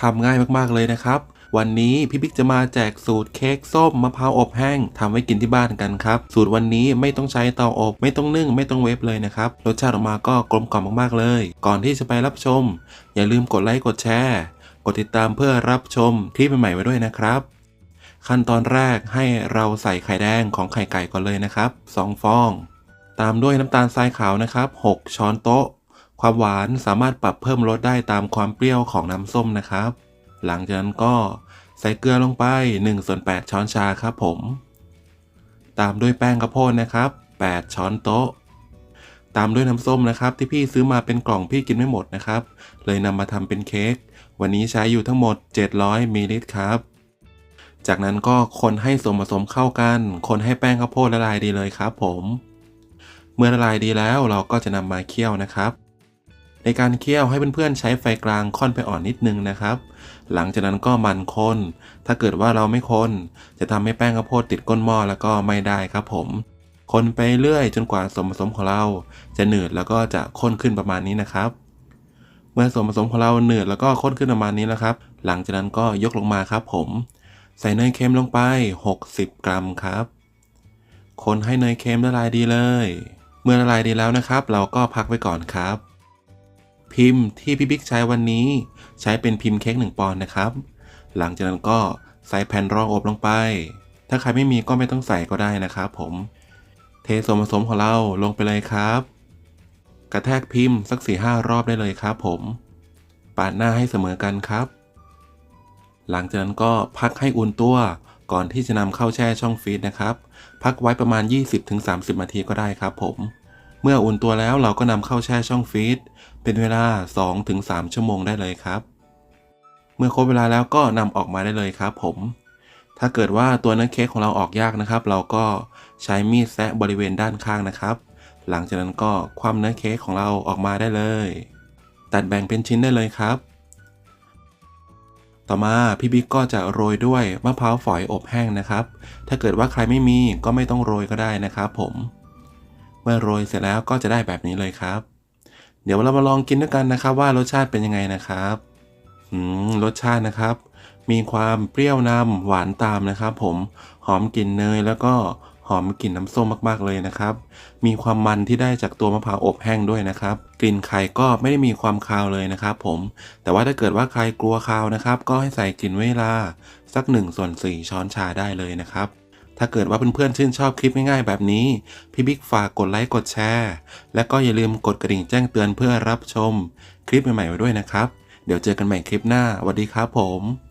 ทำง่ายมากๆเลยนะครับ วันนี้พี่บิ๊กจะมาแจกสูตรเค้กส้มมะพร้าวอบแห้งทำไว้กินที่บ้านกันครับ สูตรวันนี้ไม่ต้องใช้เตาอบ ไม่ต้องนึ่ง ไม่ต้องเวฟเลยนะครับ รสชาติออกมาก็กลมกล่อมมากๆเลย ก่อนที่จะไปรับชม อย่าลืมกดไลค์กดแชร์ กดติดตามเพื่อรับชมคลิปใหม่ๆไว้ด้วยนะครับขั้นตอนแรกให้เราใส่ไข่แดงของไข่ไก่ก่อนเลยนะครับ 2 ฟอง ตามด้วยน้ำตาลทรายขาวนะครับ 6 ช้อนโต๊ะ ความหวานสามารถปรับเพิ่มรสได้ตามความเปรี้ยวของน้ำส้มนะครับ หลังจากนั้นก็ใส่เกลือลงไป1ส่วน8ช้อนชาครับผม ตามด้วยแป้งข้าวโพดนะครับ 8 ช้อนโต๊ะ ตามด้วยน้ำส้มนะครับ ที่พี่ซื้อมาเป็นกล่องพี่กินไม่หมดนะครับ เลยนำมาทำเป็นเค้กวันนี้ใช้อยู่ทั้งหมด 700มิลลิลิตรครับ จากนั้นก็คนให้ส่วนผสมเข้ากัน คนให้แป้งข้าวโพดละลายดีเลยครับผม เมื่อละลายดีแล้วเราก็จะนำมาเคี่ยวนะครับ ในการเคี่ยวให้เพื่อนๆใช้ไฟกลางค่อนไปอ่อนนิดนึงนะครับ หลังจากนั้นก็มันคน ถ้าเกิดว่าเราไม่คน จะทำให้แป้งข้าวโพดติดก้นหม้อแล้วก็ไม่ได้ครับผม คนไปเรื่อยจนกว่าส่วนผสมของเรา จะหนืดแล้วก็จะข้นขึ้นประมาณนี้นะครับ เมื่อส่วนผสมของเราหนืดแล้วก็ข้นขึ้นประมาณนี้แล้วครับ หลังจากนั้นก็ยกลงมาครับผม ใส่เนยเค็มลงไป 60 กรัมครับ คนให้เนยเค็มละลายดีเลย เมื่อละลายดีแล้วนะครับ เราก็พักไว้ก่อนครับ พิมพ์ที่พี่บิ๊กใช้วันนี้ ใช้เป็นพิมพ์เค้ก1ปอนด์นะครับ หลังจากนั้นก็ใส่แผ่นรองอบลงไป ถ้าใครไม่มีก็ไม่ต้องใส่ก็ได้นะครับผม เทส่วนผสมของเราลงไปเลยครับ กระแทกพิมพ์สัก4-5หรอบได้เลยครับผม ปาดหน้าให้เสมอกันครับ หลังจากนั้นก็พักให้อุ่นตัวก่อนที่จะนำเข้าแช่ช่องฟรีซนะครับ พักไว้ประมาณ 20-30นาทีก็ได้ครับผม เมื่ออุ่นตัวแล้วเราก็นำเข้าแช่ช่องฟรีซเป็นเวลา 2-3 ชั่วโมงได้เลยครับ เมื่อครบเวลาแล้วก็นำออกมาได้เลยครับ ผม ถ้าเกิดว่าตัวเนื้อเค้กของเราออกยากนะครับ เราก็ใช้มีดแซะบริเวณด้านข้างนะครับ หลังจากนั้นก็คว่ำเนื้อเค้กของเราออกมาได้เลย ตัดแบ่งเป็นชิ้นได้เลยครับ ต่อมาพี่บิ๊กก็จะโรยด้วยมะพร้าวฝอยอบแห้งนะครับ ถ้าเกิดว่าใครไม่มีก็ไม่ต้องโรยก็ได้นะครับ ผม เมื่อโรยเสร็จแล้วก็จะได้แบบนี้เลยครับ เดี๋ยวเรามาลองกินด้วยกันนะครับ ว่ารสชาติเป็นยังไงนะครับอืมรสชาตินะครับ มีความเปรี้ยวนำหวานตามนะครับ ผมหอมกลิ่นเนยแล้วก็หอมกลิ่นน้ำส้มมากๆเลยนะครับ มีความมันที่ได้จากตัวมะพร้าวอบแห้งด้วยนะครับ กลิ่นไข่ก็ไม่ได้มีความคาวเลยนะครับ ผม แต่ว่าถ้าเกิดว่าใครกลัวคาวนะครับ ก็ให้ใส่กลิ่นเวลาสัก1ส่วน4ช้อนชาได้เลยนะครับ ถ้าเกิดว่าเพื่อนๆชื่นชอบคลิปง่ายๆแบบนี้ พี่บิ๊กฝากกดไลค์กดแชร์ และก็อย่าลืมกดกระดิ่งแจ้งเตือนเพื่อรับชม คลิปใหม่ๆไว้ด้วยนะครับ เดี๋ยวเจอกันใหม่คลิปหน้าสวัสดีครับผม